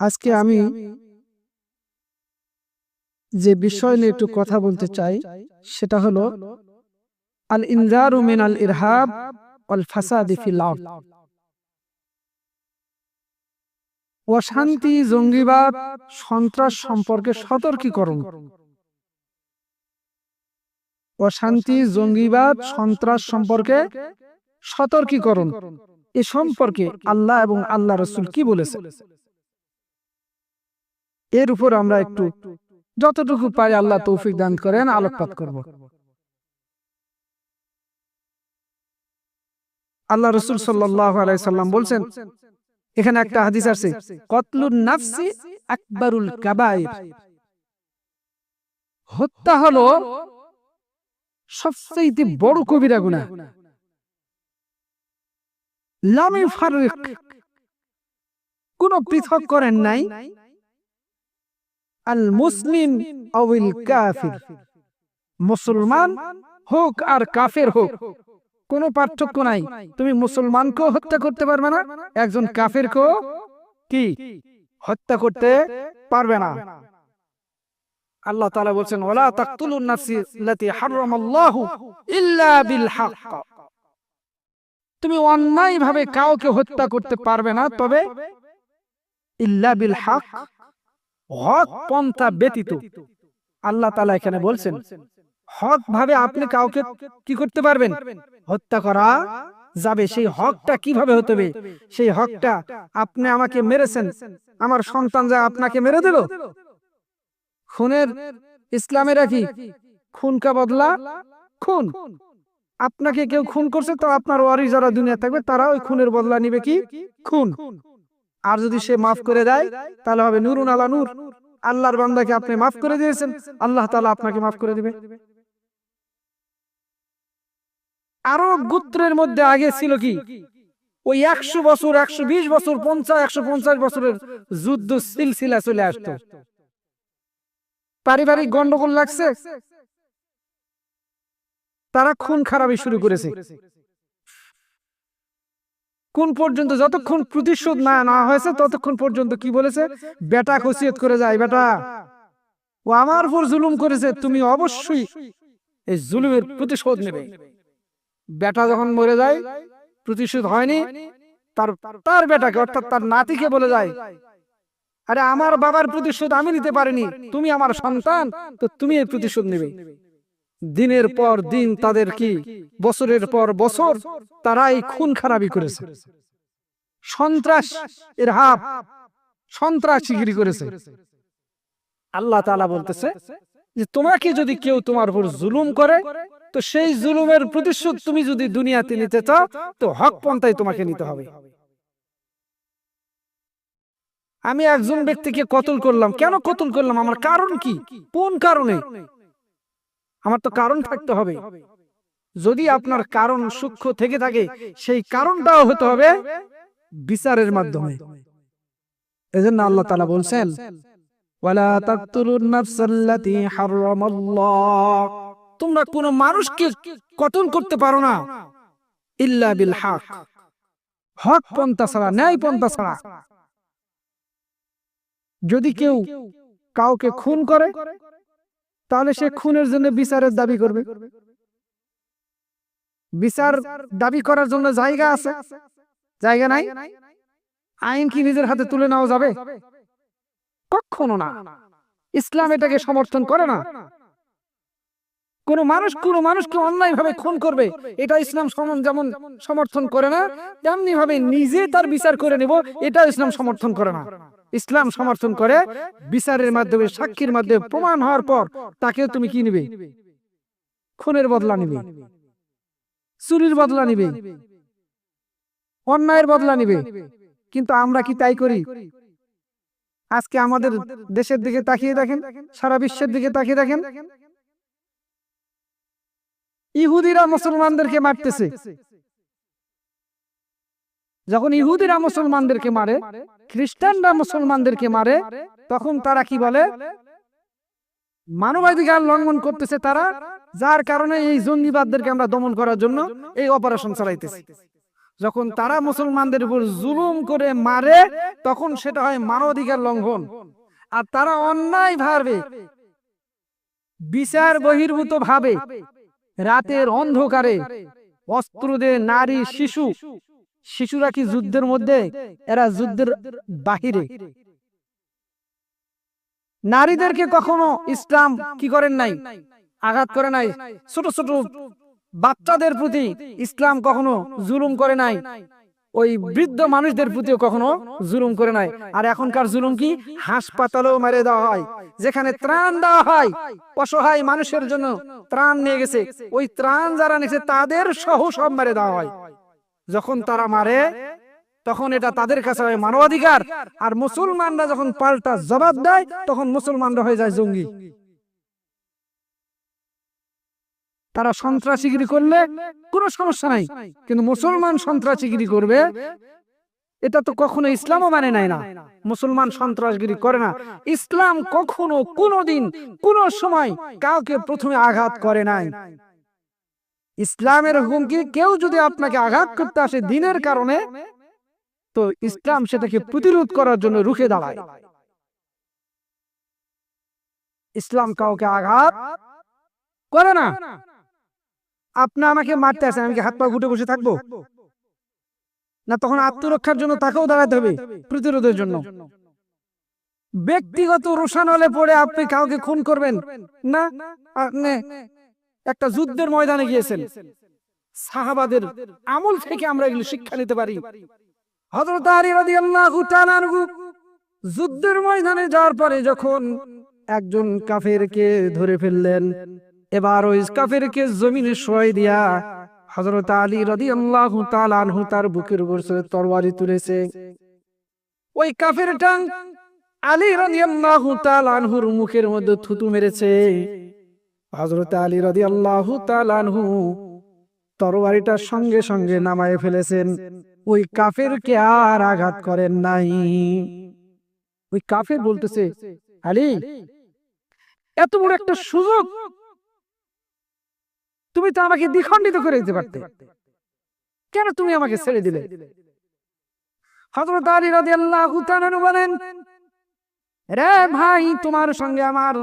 আজকে আমি যে বিষয় নিয়ে একটু কথা বলতে চাই সেটা হলো আল ইনজারু মিন আল ইরহাব ওয়াল ফাসাদি ফিল আরদ। অশান্তি জঙ্গিবাদ সন্ত্রাস সম্পর্কে সতর্কীকরণ। অশান্তি জঙ্গিবাদ সন্ত্রাস সম্পর্কে সতর্কীকরণ। এ সম্পর্কে আল্লাহ এবং আল্লাহ রসুল কি বলেছে? এর উপর আমরা একটু যতটুকু পারি আল্লাহ তৌফিক দান করেন, আলোকপাত করব। আল্লাহ রসুল সাল্লাম বলছেন, এখানে একটা হাদিস আছে, কতলুন নাফসি আকবরুল কাবাইর। হত্যা হলো সবচেয়ে বড় কবিরা ফারিক কোন পৃথক করেন নাই। আল মুসলিম কাফির মুসলমান হোক আর কাফের হোক, কোনো পার্থক্য নাই। তুমি মুসলমানকেও হত্যা করতে পারবে না, একজন কাফেরকেও কি? হত্যা করতে পারবে না। আল্লাহ তাআলা বলছেন, ওয়ালা তাকতুলুন তুমি অন্যায় ভাবে কাউকে হত্যা করতে পারবে না, তবে ইল্লা বিল হক হক পন্থা ব্যতীত। আল্লাহ তালা এখানে বলছেন হক ভাবে আপনি কাউকে কি করতে পারবেন? হত্যা করা যাবে। সেই হকটা কীভাবে হতে সেই হকটা আপনি আমাকে মেরেছেন। আমার সন্তান যা আপনাকে মেরে দিল। খুনের ইসলামেরা কি খুনকা বদলা, খুন। আপনাকে কেউ খুন করছে তো আপনার ওয়ারি যারা দুনিয়া থাকবে, তারা ওই খুনের বদলা নিবে কি? খুন। আর যদি সে মাফ করে দেয়, তাহলে হবে নুরুন আলা নূর। আল্লাহর বান্দাকে আপনি মাফ করে দিয়েছেন, আল্লাহ তাআলা আপনাকে মাফ করে দিবে। আরও গোত্রের মধ্যে আগে ছিল কি? ওই একশো বছর, একশো বিশ বছর, পঞ্চাশ, একশো পঞ্চাশ বছরের যুদ্ধ সিলসিলা চলে আসতো। পারিবারিক গন্ডগোল লাগছে। তারা খুন খারাপি শুরু করেছে। কোন পর্যন্ত যতক্ষণ প্রতিশোধ না না হয়েছে, ততক্ষণ পর্যন্ত কি বলেছে? বেটা খসিয়ত করে যায়, বেটা। ও আমার উপর জুলুম করেছে, তুমি অবশ্যই এই জুলুমের প্রতিশোধ নেবে। বেটা যখন মরে যায়, প্রতিশোধ হয়নি, তার তার বেটাকে, অর্থাৎ তার নাতিকে বলে যায়, আরে, আমার বাবার প্রতিশোধ আমি নিতে পারিনি, তুমি আমার সন্তান, তো তুমি এই প্রতিশোধ নেবে। দিনের পর দিন তাদের কি? বছরের পর বছর তারা এই খুন খারাপি করেছে। সন্ত্রাস এর হাব সন্ত্রাস শিগিরি করেছে। আল্লাহ তাআলা বলতেছে যে তোমাকে যদি কেউ তোমার উপর জুলুম করে তো সেই জুলুমের প্রতিশোধ তুমি যদি দুনিয়াতে নিতে চাও তো হক পন্থায় তোমাকে নিতে হবে। আমি একজন ব্যক্তিকে কতল করলাম কেন কতল করলাম আমার কারণ কি? কোন কারণে? আমার তো কারণ থাকতে হবে। যদি আপনার কারণ সূক্ষ্ম থেকে থাকে, সেই কারণটাও হতে হবে বিচারের মাধ্যমে। এজন্য আল্লাহ তাআলা বলছেন তোমরা কোন মানুষকে কতল করতে পারো না, ইল্লা বিল হক। হক পন্থা ছাড়া, ন্যায় পন্থা ছাড়া। যদি কেউ কাউকে খুন করে তাহলে সে খুনের জন্য বিচারের দাবি করবে। বিচার দাবি করার জন্য জায়গা আছে। জায়গা নাই? আইন কি নিজের হাতে তুলে নেওয়া যাবে? কখনো না। ইসলাম এটাকে সমর্থন করে না। কোন মানুষ কোন মানুষকে অন্যায় ভাবে খুন করবে। এটা ইসলাম যেমন সমর্থন করে না তেমনি ভাবে নিজে তার বিচার করে নেব। এটা ইসলাম সমর্থন করে না। ইসলাম সমর্থন করে বিচারের মাধ্যমে সাক্ষীর মাধ্যমে প্রমাণ হওয়ার পর তাকে তুমি কি নিবে? খুনের বদলা নিবে। চুরির বদলা নিবে। অন্যায়ের বদলা নিবে। কিন্তু আমরা কি তাই করি? আজকে আমাদের দেশের দিকে তাকিয়ে দেখেন। সারা বিশ্বের দিকে তাকিয়ে দেখেন। ইহুদিরা মুসলমানদেরকে মারতেছে। যখন ইহুদিরা মুসলমানদেরকে মারে খ্রিস্টানরা মুসলমানদেরকে মারে, তখন তারা কি বলে? মানবাধিকার লঙ্ঘন করতেছে তারা, যার কারণে এই জঙ্গিবাদদেরকে আমরা দমন করার জন্য এই অপারেশন চালাইতেছি। যখন তারা মুসলমানদের উপর জুলুম করে মারে, তখন সেটা হয় মানবাধিকার লঙ্ঘন। আর তারা অন্যায় ভাবে, বিচার বহির্ভূত ভাবে, রাতের অন্ধকারে অস্ত্র দিয়ে নারী, শিশু শিশুরা কি যুদ্ধের মধ্যে? এরা যুদ্ধের বাহিরে। নারীদেরকে কখনো ইসলাম কি করেন নাই? আঘাত করে নাই? ছোট ছোট বাচ্চাদের প্রতি ইসলাম কখনো জুলুম করে নাই? ওই বৃদ্ধ মানুষদের প্রতিও কখনো জুলুম করে নাই? আর এখনকার জুলুম কি? হাসপাতালেও মেরে দেওয়া হয়, যেখানে ত্রাণ দেওয়া হয়, অসহায় মানুষের জন্য ত্রাণ নিয়ে গেছে। ওই ত্রাণ যারা নিয়েছে, তাদের সহ সব মেরে দেওয়া হয়। যখন তারা মারে তখন এটা তাদের কাছে হয় মানবাধিকার। আর মুসলমানরা যখন পাল্টা জবাব দেয় তখন মুসলমানরা হয়ে যায় জঙ্গি। তারা সন্ত্রাসীগিরি করলে কোনো সমস্যা নাই। কিন্তু মুসলমান সন্ত্রাসীগিরি করবে এটা তো কখনো ইসলামও মানে নাই না। মুসলমান সন্ত্রাসগিরি করে না। ইসলাম কখনো কোনোদিন কোনো সময় কাউকে প্রথমে আঘাত করে নাই। ইসলামের হুকুম কি কেউ যদি আপনাকে আঘাত করতে আসে দিনের কারণে তো ইসলাম সেটাকে প্রতিরোধ করার জন্য রুখে দাঁড়ায়। ইসলাম কাউকে আঘাত করে না। আপনি আমাকে মারতে আসেন আমি কি হাত পা গুটে বসে থাকব? না তখন আত্মরক্ষার জন্য তাকেও দাঁড়াতে হবে প্রতিরোধের জন্য। ব্যক্তিগত রোশান হলে পড়ে আপনি কাউকে খুন করবেন। না একটা যুদ্ধের ময়দানে গিয়েছেন। সাহাবাদের আমল থেকে আমরা এগুলো শিক্ষা নিতে পারি। হযরত আলী রাদিয়াল্লাহু তাআলা যুদ্ধের ময়দানে যাওয়ার পরে যখন একজন কাফেরকে ধরে ফেললেন এবার ওই কাফেরকে জমিনে শোয় দিয়া হজরত আলী রদি আল্লাহ আনহু তার বুকের উপর তরবারি তুলেছে। ওই কাফের টাং আলী রাদিয়াল্লাহু তাআলা আনহুর মুখের মধ্যে থুতু মেরেছে। হযরত আলী রদি তাআলা আনহু তরবারিটা সঙ্গে সঙ্গে নামায় ফেলেছেন। ওই কাফেরকে আর আঘাত করেন নাই। ওই কাফের বলতেছে, আলী, এত বড় একটা সুযোগ। তুমি তো আমাকে দ্বিখণ্ডিত করে দিতে পারতে। কেন তুমি আমাকে ছেড়ে দিলে? হজরত আলী রাদিয়াল্লাহু তাআলা বলেন, রে ভাই, তোমার সঙ্গে আমার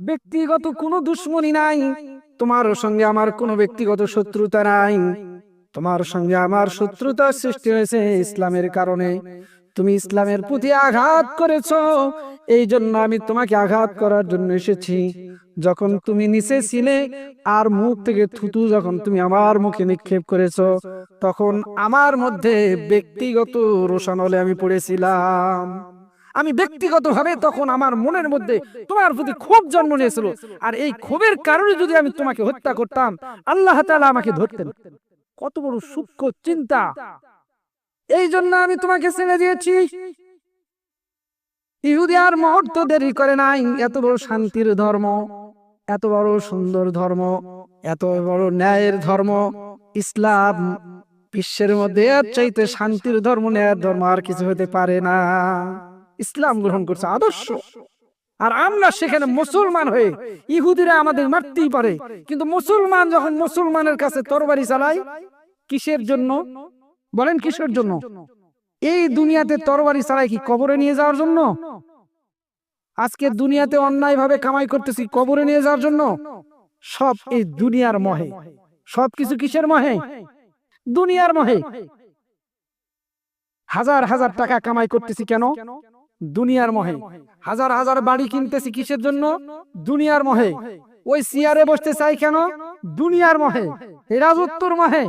ব্যক্তিগত কোনো দুশ্মনী নাই। তোমার সঙ্গে আমার কোনো ব্যক্তিগত শত্রুতা নাই। তোমার সঙ্গে আমার শত্রুতার সৃষ্টি হয়েছে ইসলামের কারণে। তুমি ইসলামের প্রতি আঘাত করেছ। এই জন্য আমি তোমাকে আঘাত করার জন্য এসেছি। যখন তুমি নিচে ছিলে আর মুখ থেকে থুতু যখন তুমি আমার মুখে নিক্ষেপ করেছ, তখন আমার মধ্যে ব্যক্তিগত রোশানলে আমি পড়েছিলাম। আমি ব্যক্তিগতভাবে তখন আমার মনের মধ্যে তোমার প্রতি ক্ষোভ জন্ম নিয়েছিল। আর এই ক্ষোভের কারণে যদি আমি তোমাকে হত্যা করতাম, আল্লাহ তাআলা আমাকে ধরতেন। কত বড় সূক্ষ্ম চিন্তা। এই জন্য আমি তোমাকে ছেড়ে দিয়েছি। ইহুদি আর মুহূর্ত দেরি করে নাই। এত বড় শান্তির ধর্ম, এত বড় সুন্দর ধর্ম, এত বড় ন্যায়ের ধর্ম। ইসলাম বিশ্বের মধ্যে চাইতে শান্তির ধর্ম, ন্যায়ের ধর্ম আর কিছু হতে পারে না। ইসলাম গ্রহণ করছে আদর্শ। আর আমরা সেখানে মুসলমান হয়ে ইহুদিরা আমাদের মারতেই পারে। কিন্তু মুসলমান যখন মুসলমানের কাছে তরবারি চালায় কিসের জন্য? বলেন কিসের জন্য? এই দুনিয়াতে তরবারি চালায় কি কবরে নিয়ে যাওয়ার জন্য? আজকে দুনিয়াতে অন্যায় ভাবে কামাই করতেছি কবরে নিয়ে যাওয়ার জন্য? সব এই দুনিয়ার মহে। সবকিছু কিসের মহে? দুনিয়ার মহে। হাজার হাজার টাকা কামাই করতেছি কেন দুনিয়ার মহে। হাজার হাজার বাড়ি কিনতেছি কিসের জন্য? দুনিয়ার মহে। ওই চেয়ারে বসতে চাই কেন? দুনিয়ার মহে। রাজত্বর মহে।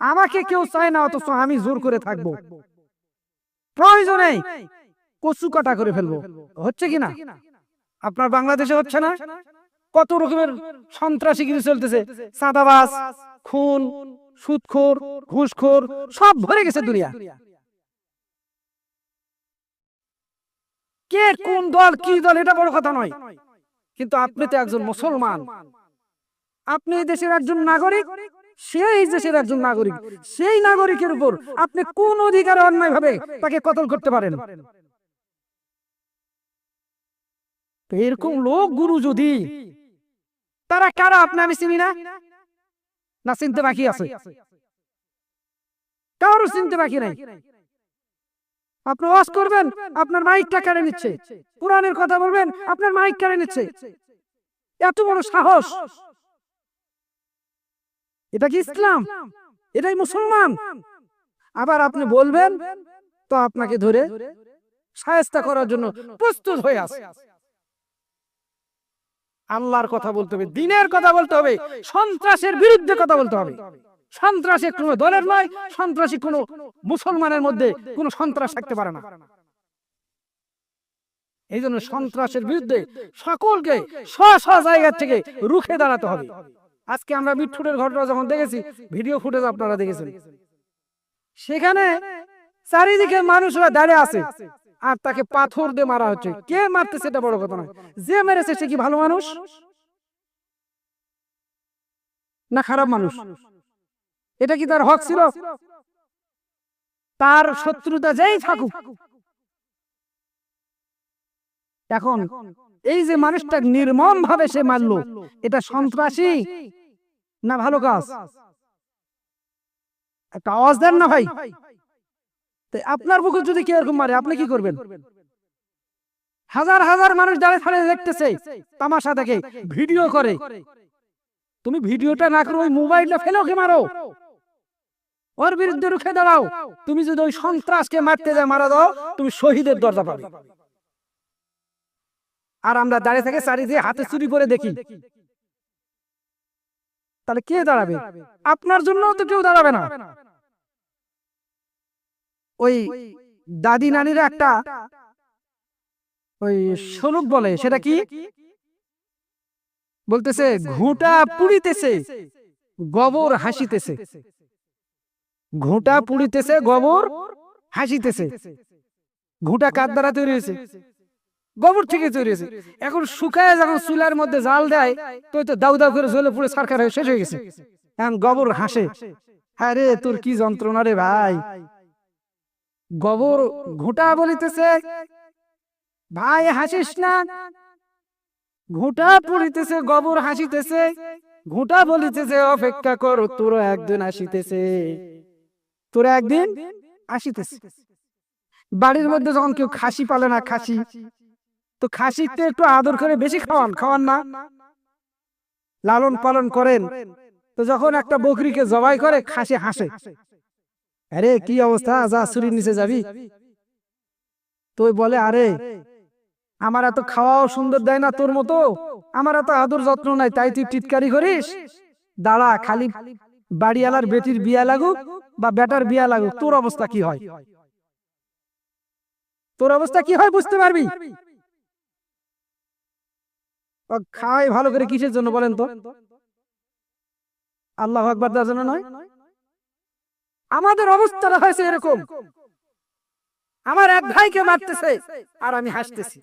আমাকে কেউ চায় না, অথচ আমি জোর করে থাকব। প্রয়োজনে কচু কাটা করে ফেলব। হচ্ছে কি না? আপনার বাংলাদেশে হচ্ছে না? কত রকমের সন্ত্রাসীগিরি চলতেছে। চাঁদাবাজ, খুন, সুদখোর, ঘুষখোর, সব ভরে গেছে দুনিয়া। কে কোন দল, কি দল, এটা বড় কথা নয়। কিন্তু আপনি তো একজন মুসলমান। আপনি এই দেশের একজন নাগরিক সেই দেশের একজন নাগরিক। সেই নাগরিকের উপর আপনি কোন অধিকারে অন্যায় ভাবে তাকে কতল করতে পারেন? এরকম লোক, গুরু যদি, তারা কারা? আপনি, আমি চিনি না। না, চিনতে বাকি আছে। কারও চিনতে বাকি নাই। আপনি ওয়াজ করবেন, আপনার মাইকটা কেড়ে নিচ্ছে। কোরআনের কথা বলবেন, আপনার মাইক কেড়ে নিচ্ছে। এত বড় সাহস। এটা কি ইসলাম? এটাই মুসলমান। আবার আপনি বলবেন, তো আপনাকে ধরে সায়স্তা করার জন্য প্রস্তুত হয়ে আছে আল্লাহর কথা বলতে হবে, দিনের কথা বলতে হবে, সন্ত্রাসের বিরুদ্ধে কথা বলতে হবে। সন্ত্রাসী কোনো দলের নয় সন্ত্রাসী কোনো মুসলমানের মধ্যে কোনো সন্ত্রাস থাকতে পারে না। এই জন্য সন্ত্রাসের বিরুদ্ধে সকলকে স্ব স্ব জায়গা থেকে রুখে দাঁড়াতে হবে। আজকে আমরা বিটফুটের ঘটনা যখন দেখেছি ভিডিও ফুটেজ আপনারা দেখেছেন। সেখানে চারিদিকে মানুষরা দাঁড়িয়ে আছে আর তাকে পাথর দিয়ে মারা হচ্ছে। কে মারতে সেটা বড় কথা নয়। যে মেরেছে সে কি ভালো মানুষ? না খারাপ মানুষ। এটা কি তার হক ছিল? তার শত্রুতা যেই থাকুক। এখন এই যে মানুষটা নির্মম ভাবে সে মারলো, এটা সন্ত্রাসী না ভালো কাজ? একটা আওয়াজ দেন না ভাই। আপনার বুকে যদি কেউ এরকম মারে, আপনি কি করবেন? হাজার হাজার মানুষ দাঁড়িয়ে দাঁড়িয়ে দেখতেছে, তামাশা দেখে, ভিডিও করে। তুমি ভিডিওটা না করো মোবাইলটা ফেলে ওকে মারো? ওর বিরুদ্ধে রুখে দাঁড়াও। তুমি যদি ওই সন্ত্রাসকে মারতে যায়, মারা দাও, তুমি শহীদের দরজা পাবে। আর আমরা দাঁড়িয়ে থেকে চারিদিকে হাতে চুরি করে দেখি। তাহলে কে দাঁড়াবে? আপনার জন্য তো কেউ দাঁড়াবে না। ওই দাদি নানিরা একটা ওই স্বরূপ বলে, সেটা কি? বলতেছে, ঘুটা পুড়িতেছে, গোবর হাসিতেছে। ঘুঁটা পুড়িতেছে, গোবর হাসিতেছে। ঘুঁটা কার দ্বারা তৈরি হয়েছে। গোবর থেকে তৈরি হয়েছে। এখন শুকায় যখন চুলার মধ্যে জাল দেয়, তো তো দাউ দাউ করে জ্বলে পুড়ে সরকার হয়ে শেষ হয়ে গেছে। এখন গোবর হাসে। হ্যাঁ রে তোর কি যন্ত্রণা রে ভাই? গোবর ঘুঁটা বলিতেছে, ভাই, হাসিস না? ঘুঁটা পড়িতেছে, গোবর হাসিতেছে। ঘুঁটা বলিতেছে, অপেক্ষা কর তোর একদিন আসিতেছে। তোর একদিন আসিতেছে বাড়ির মধ্যে যখন কেউ খাসি পালে না খাসি, তো খাসিতে একটু আদর করে বেশি খাওয়ান খাওয়ান না। লালন পালন করেন, তো যখন একটা বকরিকে জবাই করে, খাসি হাসে। আরে, কি অবস্থা? যা ছুরির নিচে যাবি। তো বলে, আরে, আমার এত খাওয়াও সুন্দর দেয় না তোর মতো। আমার এত আদর যত্ন নাই, তাই তুই টিটকারি করিস? দাঁড়া, খালি বাড়িওয়ালার বেটির বিয়া লাগুক বা বেটার বিয়া লাগুক, তোর অবস্থা কি হয়? তোর অবস্থা কি হয় বুঝতে পারবি? খাওয়াই ভালো করে কিসের জন্য বলেন তো? আল্লাহ আকবার তার জন্য নয়? আমাদের অবস্থাটা হয়েছে এরকম। আমার এক ভাইকে মারতেছে আর আমি হাসতেছি।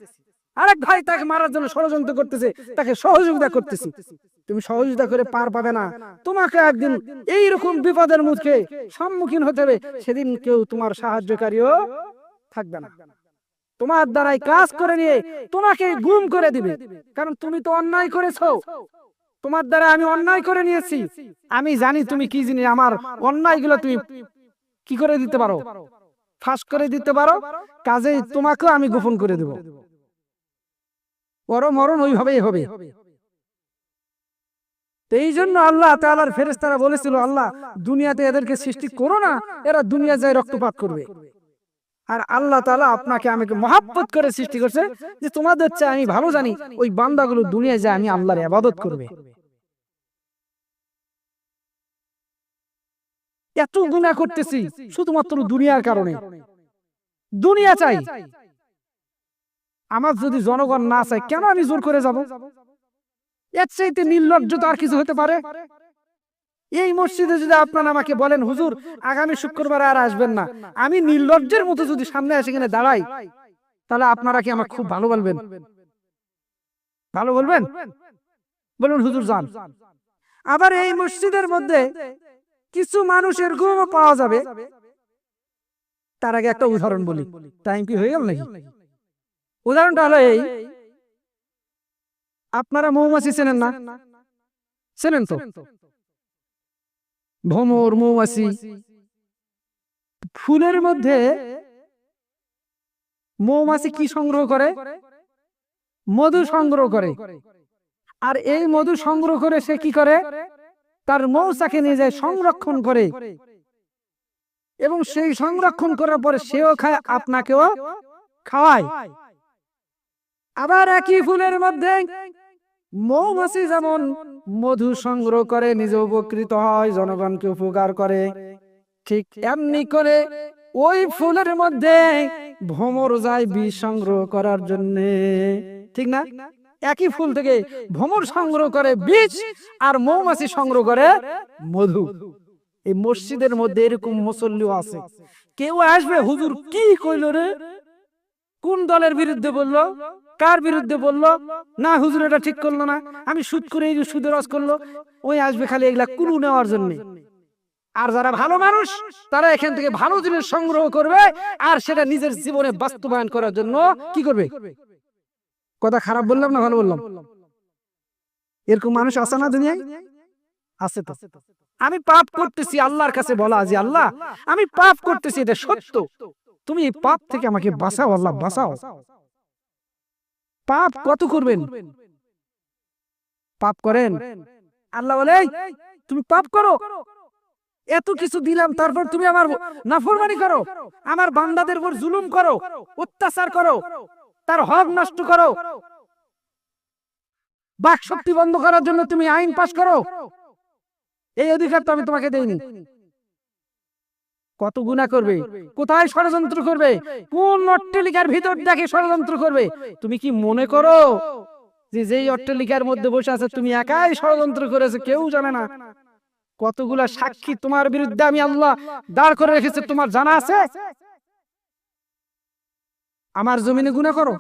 আরেক ভাই তাকে মারার জন্য ষড়যন্ত্র করতেছে, তাকে সহযোগিতা করতেছি। তুমি সহযোগিতা করে পার পাবে না। তোমাকে একদিন এই রকম বিপদের মুখে সম্মুখীন হতে হবে। সেদিন কেউ তোমার সাহায্যকারীও থাকবে না। তোমার দ্বারাই কাজ করে নিয়ে তোমাকে গুম করে দিবে। কারণ তুমি তো অন্যায় করেছ। তোমার দ্বারা আমি অন্যায় করে নিয়েছি। আমি জানি তুমি কি জিনিস, আমার অন্যায়গুলো তুমি কি করে দিতে পারো? ফাঁস করে দিতে পারো? কাজে তোমাকেও আমি গোপন করে দেব। পর মরণ ওইভাবেই হবে। এই জন্য আল্লাহ তাআলার ফেরেশতারা বলেছিল, আল্লাহ, দুনিয়াতে এদেরকে সৃষ্টি করো না, এরা দুনিয়া যায় রক্তপাত করবে। আর আল্লাহ তাআলা আপনাকে আমাকে মহাব্বত করে সৃষ্টি করছে যে তোমাদের চেয়ে আমি ভালো জানি, ওই বান্দাগুলো দুনিয়ায় যায় আমি আল্লাহর ইবাদত করবে। এত গুনাহ করতেছি, শুধুমাত্র দুনিয়ার কারণে। দুনিয়া চাই। আমার যদি জনগণ না চায়, কেন আমি জোর করে যাব? এর চাইতে নির্লজ্জ তো আর কিছু হতে পারে? এই মসজিদে যদি আপনারা আমাকে বলেন, হুজুর, আগামী শুক্রবার আর আসবেন না। আমি নির্লজ্জের মতো যদি সামনে এসে এখানে দাঁড়াই, তাহলে আপনারা কি আমাকে খুব ভালো বলবেন? ভালো বলবেন? বলুন, হুজুর যান। আবার এই মসজিদের মধ্যে কিছু মানুষের ঘুমও পাওয়া যাবে। তার আগে একটা উদাহরণ বলি। টাইম কি হয়ে গেল নাকি? উদাহরণটা হলো এই। আপনারা মৌমাছি চেনেন না? চেনেন তো? ভ্রমর, মৌমাছি। ফুলের মধ্যে মৌমাছি কি সংগ্রহ করে? মধু সংগ্রহ করে। আর এই মধু সংগ্রহ করে সে কি করে? তার মৌচাকে নিয়ে যায় সংরক্ষণ করে। এবং সেই সংরক্ষণ করার পরে সেও খায়, আপনাকেও খাওয়ায়। আবার একই ফুলের মধ্যে মৌমাছি যেমন মধু সংগ্রহ করে নিজে উপকৃত হয়, জনগণকে উপকার করে। ঠিক এমনি করে ওই ফুলের মধ্যে ভ্রমর যায় বীজ সংগ্রহ করার জন্য। ঠিক না? একই ফুল থেকে ভ্রমর সংগ্রহ করে বীজ আর মৌমাছি সংগ্রহ করে মধু। এই মসজিদের মধ্যে এরকম মুসল্লিও আছে। কেউ আসবে, হুজুর কি কইল রে? কোন দলের বিরুদ্ধে বলল? কার বিরুদ্ধে বলল? না, হুজুর, এটা ঠিক করল না। আমি সুদ করে এই সুদের রস করল, ওই আসবে খালি এগুলা কুলু নেওয়ার জন্য। আর যারা ভালো মানুষ, তারা এখান থেকে ভালো জিনিস সংগ্রহ করবে, আর সেটা নিজের জীবনে বাস্তবায়ন করার জন্য কি করবে? কথা খারাপ বললাম না ভালো বললাম? এরকম মানুষ আছে না দুনিয়ায়? আছে তো। আমি পাপ করতেছি আল্লাহর কাছে বলা যে আল্লাহ, আমি পাপ করতেছি, এটা সত্য। তুমি এই পাপ থেকে আমাকে বাঁচাও, আল্লাহ, বাঁচাও। পাপ কত করবেন? পাপ করেন? আল্লাহ বলে তুমি পাপ করো। এত কিছু দিলাম তারপর তুমি আমার নাফরমানি করো। আমার বান্দাদের উপর জুলুম করো অত্যাচার করো। তার হক নষ্ট করো। বাক শক্তি বন্ধ করার জন্য তুমি আইন পাশ করো। এই অধিকার তো আমি তোমাকে দেইনি। কত গুণা করবে? কোথায় ষড়যন্ত্র করবে? কোন অট্টালিকার ভিতর দেখে ষড়যন্ত্র করবে? তুমি কি মনে করো যে যেই অট্টালিকার মধ্যে বসে আছে তুমি একাই ষড়যন্ত্র করেছে কেউ জানে না। কতগুলা সাক্ষী তোমার বিরুদ্ধে আমি আল্লাহ দাঁড় করে রেখেছে তোমার জানা আছে? আমার জমিনে গুণা করো।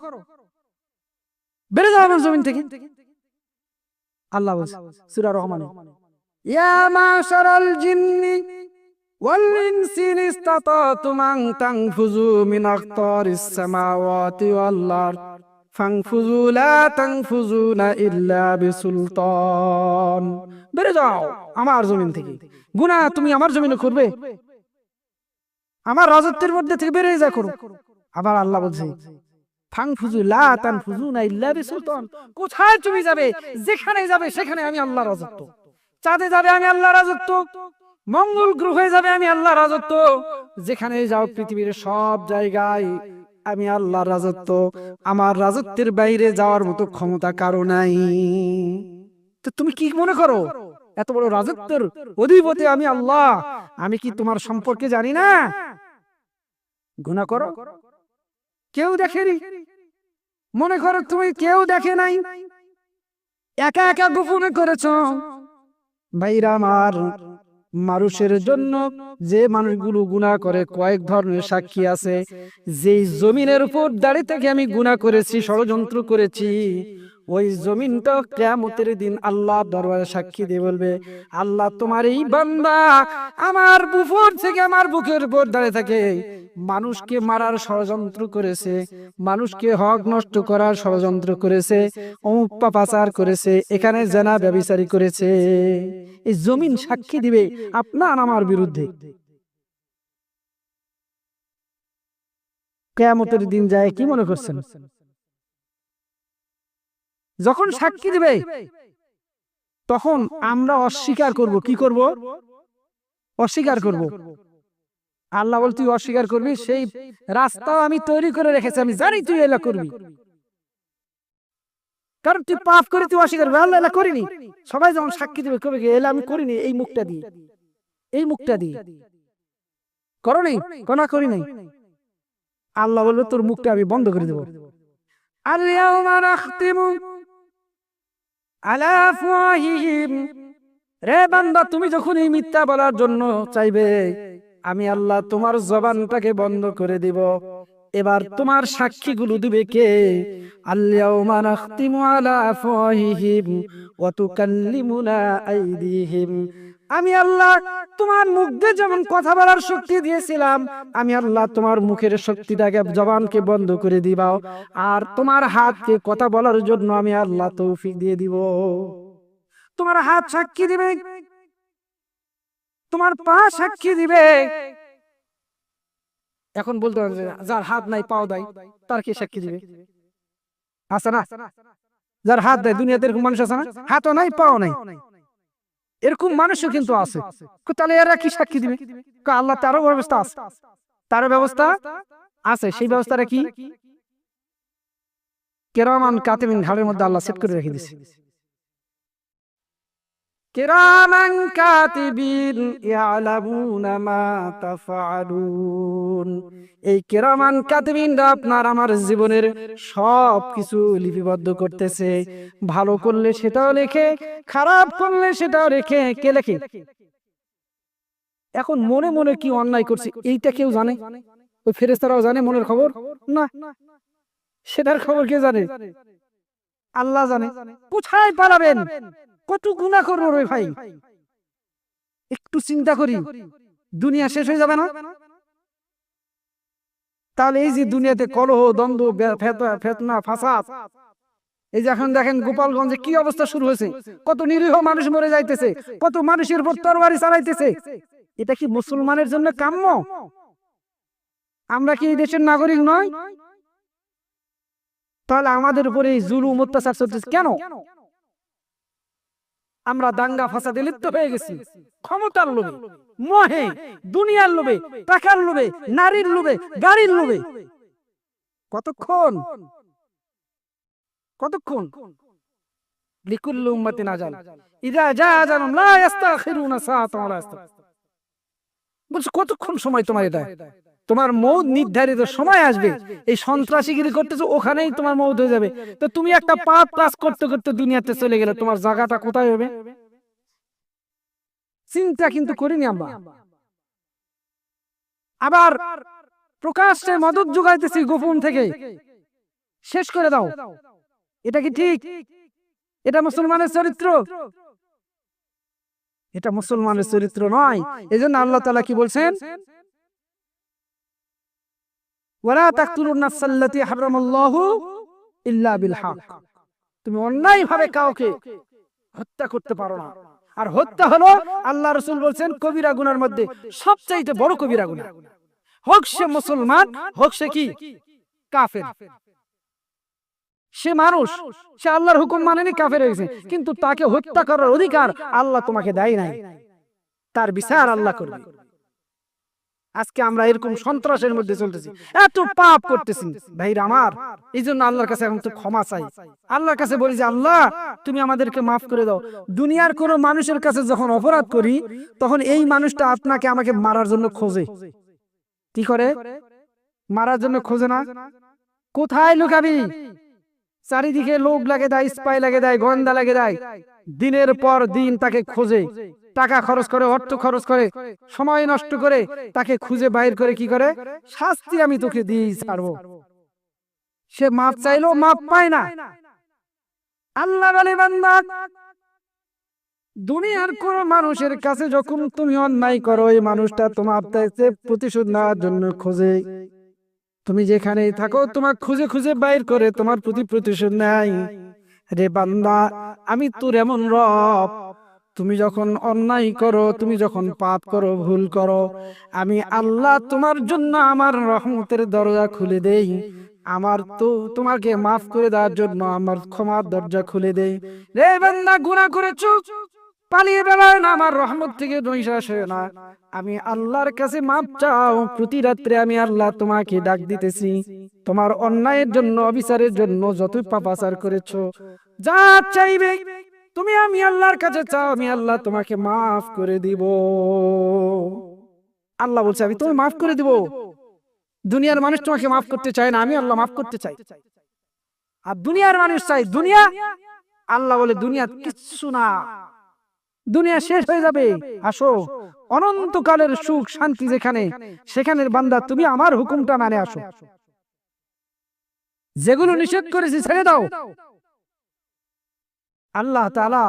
বেড়ে যাও আমার জমিন থেকে। আল্লাহ সূরা রহমানে। ইয়া মাশারাল জিন্নি বেড়ে যাও আমার জমিন থেকে। গুনা তুমি আমার জমিনে করবে। আমার রাজত্বের মধ্যে থেকে বেড়ে যা করো। আবার আল্লাহ বলছে লা কোথায় তুমি যাবে? যেখানে যাবে সেখানে আমি আল্লাহ রাজত্ব। চাঁদে যাবে আমি আল্লাহ রাজত্ব। মঙ্গল গ্রহে যাবে আমি আল্লাহ রাজত্ব। যেখানে যাও পৃথিবীর সব জায়গায় আমি আল্লাহ রাজত্ব। আমার রাজত্বের বাইরে যাওয়ার মতো ক্ষমতা কারও নাই। তো তুমি কি মনে করো? এত বড় রাজত্বের অধিপতি আমি আল্লাহ। আমি কি তোমার সম্পর্কে জানি না? গুনাহ করো। কেউ দেখেনি? মনে করো তুমি কেউ দেখে নাই? একা একা গোপনে করেছ। ভাইরা আমার মানুষের জন্য যে মানুষগুলো গুণা করে কয়েক ধরনের সাক্ষী আছে, যেই জমিনের উপর দাঁড়িয়ে থেকে আমি গুণা করেছি, ষড়যন্ত্র করেছি ওই জমিনটা কেয়ামতের দিন আল্লাহ দরবারে সাক্ষী দিয়ে বলবে, আল্লাহ তোমার এই বান্দা আমার বুফর থেকে আমার বুকের উপর দাঁড়িয়ে থাকে। মানুষকে মারার ষড়যন্ত্র করেছে, মানুষকে হক নষ্ট করার ষড়যন্ত্র করেছে, অমুক পাপাচার করেছে, এখানে জানা ব্যবিচারী করেছে। এই জমিন সাক্ষী দিবে আপনার আমার বিরুদ্ধে। কেয়ামতের দিন যায় কি মনে করছেন? যখন সাক্ষী দিবে তখন আমরা অস্বীকার করব। কি করব? অস্বীকার করব? আল্লাহ বল তুই অস্বীকার করবি? সেই রাস্তাও আমি তৈরি করে রেখেছি আমি জানি তুই এলা করবি। কারণ তুই পাপ করে তুই অস্বীকার করবি। আল্লাহ এলা করিনি। সবাই যখন সাক্ষী দেবে কবে এলা আমি করিনি এই মুখটা দিয়ে। এই মুখটা দিয়ে। করো নেই কনা করি নাই? আল্লাহ বলবে তোর মুখটা আমি বন্ধ করে দেবো। আল্লাহুম্মা রে বান্দা, তুমি যখন এই মিথ্যা বলার জন্য চাইবে, আমি আল্লাহ তোমার জবানটাকে বন্ধ করে দিব। এবার তোমার সাক্ষী গুলো দিবে কে? আল্লাহ আলা আমি আল্লাহ তোমার মুখ দিয়ে যেমন কথা বলার শক্তি দিয়েছিলাম আমি আল্লাহ তোমার মুখের শক্তিটাকে জবানকে বন্ধ করে দিবাও আর তোমার হাতকে কথা বলার জন্য আমি আল্লাহ তৌফিক দিয়ে দিব। তোমার হাত সাক্ষী দিবে। তোমার পা সাক্ষী দিবে। এখন বলতে যে, যার হাত নাই পাও দেয় তার কে সাক্ষী দিবে? আছে না? যার হাত দেয় দুনিয়াতে এরকম মানুষ আছে না? হাতও নাই পাও নাই। এরকম মানুষও কিন্তু আছে। তাহলে এরা কি সাক্ষী দিবে? আল্লাহ তারও ব্যবস্থা আছে। তারও ব্যবস্থা আছে। সেই ব্যবস্থাটা কি? কেরামান কাতেমিন ঘাড়ের মধ্যে আল্লাহ সেট করে রেখে দিছে কেরামান কাতিবিন ইয়ালামুনা মা তাফআলুন এই কেরামান কাতিবিনরা আপনার আমার জীবনের সব কিছু লিপিবদ্ধ করতেছে। ভালো করলে সেটাও লেখে, খারাপ করলে সেটাও রেখে কে লেখে? এখন মনে মনে কি অন্যায় করছে, এইটা কেউ জানে? ওই ফেরেস্তারাও জানে মনের খবর? না। সেটার খবর কে জানে? আল্লাহ জানে। কোথায় পালাবেন? কত গুণা করব রে ভাই। একটু চিন্তা করি, দুনিয়া শেষ হয়ে যাবে না? তাহলে এই যে দুনিয়াতে কলহ, দ্বন্দ্ব ফেতনা এই যে এখন দেখেন গোপালগঞ্জে কি অবস্থা শুরু হয়েছে? কত নিরীহ মানুষ মরে যাইতেছে, কত মানুষের উপর তরবারি চালাইতেছে। এটা কি মুসলমানের জন্য কাম্য? আমরা কি এই দেশের নাগরিক নয় তাহলে আমাদের উপরে এই জুলুম, অত্যাচার চলতেছে কেন? আমরা দাঙ্গা ফাসাদে লিপ্ত হয়ে গেছি। ক্ষমতার লোভে, মোহে, দুনিয়ার লোভে, টাকার লোভে, নারীর লোভে, গাড়ির লোভে। কতক্ষণ? কতক্ষণ? কতক্ষণ সময় তোমার এটা তোমার মৌত নির্ধারিত সময় আসবে। এই সন্ত্রাসীগিরি করতেছো, ওখানেই তোমার মৌত হয়ে যাবে। তো তুমি একটা পাপ কাজ করতে করতে দুনিয়াতে চলে গেলে, তোমার জায়গাটা কোথায় হবে? চিন্তা কিন্তু করিনি আমরা। আবার প্রকাশ্যে মদত যোগাইতেছি গোপন থেকে। শেষ করে দাও। এটা কি ঠিক? এটা মুসলমানের চরিত্র? এটা মুসলমানের চরিত্র নয়। এজন্য আল্লাহ তাআলা কি বলছেন? কাউকে হত্যা করতে পারো না। আর হত্যা হলো আল্লাহ রাসূল বলছেন, কবিরা গুনার মধ্যে সবচাইতে বড় কবিরা গুনাহ হোক সে মুসলমান, হোক সে কি? কাফের। সে মানুষ, সে আল্লাহর হুকুম মানেনি কাফের হয়েছে, কিন্তু তাকে হত্যা করার অধিকার আল্লাহ তোমাকে দেয় নাই। তার বিচার আল্লাহ করবে। আজকে আমরা এরকম সন্ত্রাসের মধ্যে চলতেছি। এত পাপ করতেছি। ভাইরা আমার এই জন্য আল্লাহর কাছে এখন তো ক্ষমা চাই। আল্লাহর কাছে বলি যে আল্লাহ তুমি আমাদেরকে মাফ করে দাও। দুনিয়ার কোন মানুষের কাছে যখন অপরাধ করি তখন এই মানুষটা আপনাকে আমাকে মারার জন্য খোঁজে। কি করে? মারার জন্য খোঁজে না? কোথায় লুকাবি? চারিদিকে লোক লাগে দেয় স্পাই লাগে দেয় গন্দা লাগে দেয়। দিনের পর দিন তাকে খোঁজে। টাকা খরচ করে, অর্থ খরচ করে, সময় নষ্ট করে তাকে খুঁজে বাইর করে কি করে? শাস্তি আমি তোকে দিয়ে ছাড়বো। সে মাপ চাইলেও মাপ পায় না। আল্লাহ দুনিয়ার কোন মানুষের কাছে যখন তুমি অন্যায় করো, এই মানুষটা তোমার প্রতিশোধ নেওয়ার জন্য খোঁজে। তুমি যেখানেই থাকো, তোমার খুঁজে খুঁজে বাইর করে, তোমার প্রতি প্রতিশোধ নেয়। রে বান্দা, আমি তোর এমন রব তুমি যখন অন্যায় করো, তুমি যখন পাপ করো, ভুল করো, আমি আল্লাহ তোমার জন্য আমার রহমতের দরজা খুলে দেই। আমার তো তোমাকে মাফ করে দেওয়ার জন্য আমার ক্ষমার দরজা খুলে দেই। রে বান্দা, গুনাহ করেছ? পালিয়ে বেড়ায় না, আমার রহমত থেকে নৈশাস না। আমি আল্লাহর কাছে মাপ চাও, প্রতি রাত্রে আমি আল্লাহ তোমাকে ডাক দিতেছি। তোমার অন্যায়ের জন্য, অবিচারের জন্য যতই পাপাচার করেছ, যা চাইবে তুমি আমি আল্লাহর কাছে চাও, আমি আল্লাহ তোমাকে মাফ করে দিব। আল্লাহ বলছে, আমি তুমি মাফ করে দিব। দুনিয়ার মানুষ তোমাকে মাফ করতে চায় না, আমি আল্লাহ মাফ করতে চাই। আর দুনিয়ার মানুষ চাই দুনিয়া? আল্লাহ বলে, দুনিয়া কিচ্ছু না। দুনিয়া শেষ হয়ে যাবে। আসো, অনন্তকালের সুখ, শান্তি যেখানে, সেখানের বান্দা, তুমি আমার হুকুমটা মানে আসো। যেগুলো নিষেধ করেছি, ছেড়ে দাও। আল্লাহ তাআলা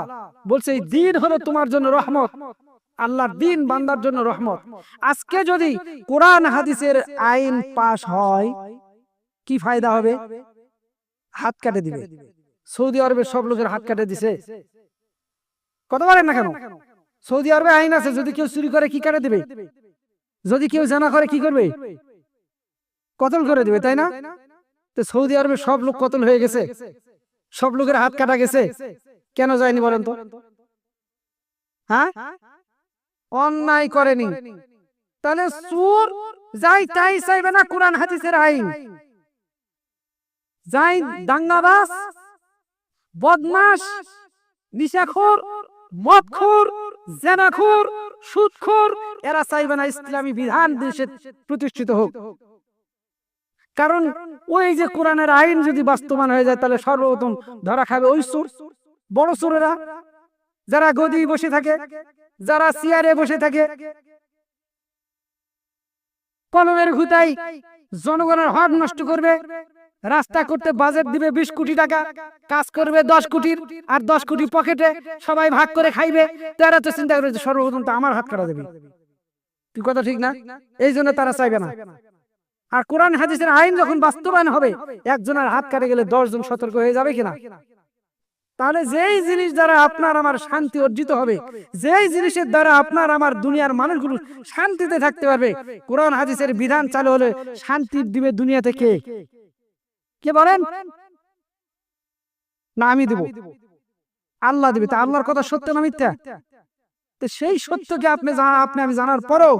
বলছে, এই দিন হলো তোমার জন্য রহমত। আল্লাহর দিন বান্দার জন্য রহমত। আজকে যদি কোরআন হাদিসের আইন পাশ হয়, কি ফায়দা হবে? হাত কাটে দিবে। সৌদি আরবের সব লোকের হাত কাটে দিছে। কথা বলেন না কেন? সৌদি আরবে আইন আছে, যদি কেউ চুরি করে, কি কাটে দেবে? যদি কেউ জানা করে, কি করবে? কতল করে দেবে, তাই না? তো সৌদি আরবে সব লোক কতল হয়ে গেছে। সব লোকের হাত কাটা গেছে। কেন যায়নি বলেন তো? হ্যাঁ? অন্যায় করেনি। তাহলে সুর যাই তাই চাইবে না কোরআন, হাদিসের আইন। যাই দাঙ্গাবাস বদমাস নিশাখোর, মদখোর, জেনাখোর, সুদখোর, এরা চাইবে না ইসলামী বিধান দেশে প্রতিষ্ঠিত হোক। কারণ ওই যে কোরআনের আইন যদি বাস্তবায়ন হয়ে যায়, তাহলে সর্বপ্রথম ধরা খাবে ওই সুর। বড় সুরেরা যারা গদি বসে থাকে, যারা চেয়ারে বসে থাকে, কলমের ঘুতাই জনগণের হক নষ্ট করবে, রাস্তা করতে বাজেট দিবে বিশ কোটি টাকা, কাজ করবে দশ কোটির, আর দশ কোটি পকেটে সবাই ভাগ করে খাইবে তারা তো চিন্তা করে যে সর্বপ্রথম তো আমার হাত কাটা দেবে। তুই কথা ঠিক না? এই জন্য তারা চাইবে না। আর কোরআন হাদিসের আইন যখন বাস্তবায়ন হবে, একজনের হাত কাটে গেলে দশজন সতর্ক হয়ে যাবে কিনা? তাহলে যেই জিনিস দ্বারা আপনার আমার শান্তি অর্জিত হবে, যেই জিনিসের দ্বারা আপনার আমার দুনিয়ার মানুষগুলো শান্তিতে থাকতে পারবে, কোরআন হাদিসের বিধান চালু হলে শান্তি দিবে দুনিয়া থেকে। কে বলেন? না, আমি দেব। আল্লাহ দিবে। তা আল্লাহর কথা সত্য না মিথ্যা? তো সেই সত্যকে আপনি জানা, আপনি আমি জানার পরেও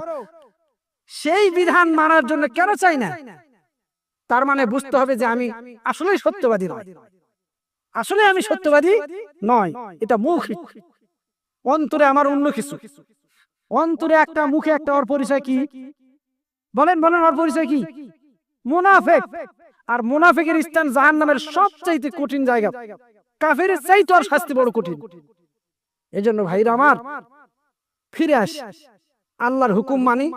সেই বিধান মানার জন্য কেন চাই না? তার মানে বুঝতে হবে যে আমি আসলেই সত্যবাদী নয়। আসলে আমি সত্যবাদী নয় এটা মুখ অন্তরে আমার অন্য কিছু। অন্তরে একটা মুখে একটা ওর পরিচয় কি? বলেন বলেন ওর পরিচয় কি? মুনাফেক। আর মুনাফেকের স্থান জাহান নামের সবচাইতে কঠিন জায়গা। কাফের চাইতে আর শাস্তি বড় কঠিন। এই জন্য ভাইরা আমার ফিরে আস। আল্লাহর হুকুম মানি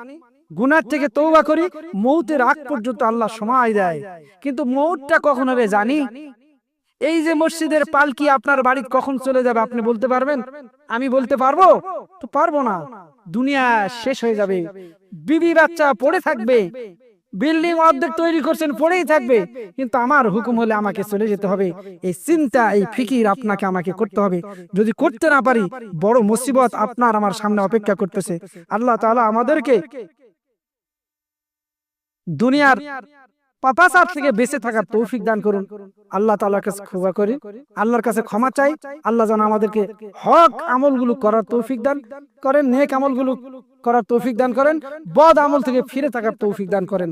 গুনার থেকে তৌবা করি মৌতের আগ পর্যন্ত আল্লাহ সময় দেয়। কিন্তু মৌতটা কখন হবে জানি? এই যে মসজিদের পালকি আপনার বাড়ি কখন চলে যাবে আপনি বলতে পারবেন? আমি বলতে পারব? তো পারব না। দুনিয়া শেষ হয়ে যাবে। বিবি বাচ্চা পড়ে থাকবে। বিল্ডিং অর্ধেক তৈরি করছেন, পড়েই থাকবে। কিন্তু আমার হুকুম হলে আমাকে চলে যেতে হবে। এই চিন্তা, এই ফিকির আপনাকে, আমাকে করতে হবে। যদি করতে না পারি, বড় মুসিবত আপনার আমার সামনে অপেক্ষা করতেছে। আল্লাহ তাআলা আমাদেরকে দুনিয়ার পাপাচার থেকে বেঁচে থাকার তৌফিক দান করুন। আল্লাহ তাআলার কাছে ক্ষমা করি। আল্লাহর কাছে ক্ষমা চাই। আল্লাহ যেন আমাদেরকে হক আমলগুলো করার তৌফিক দান করেন, নেক আমলগুলো করার তৌফিক দান করেন, বদ আমল থেকে ফিরে থাকার তৌফিক দান করেন।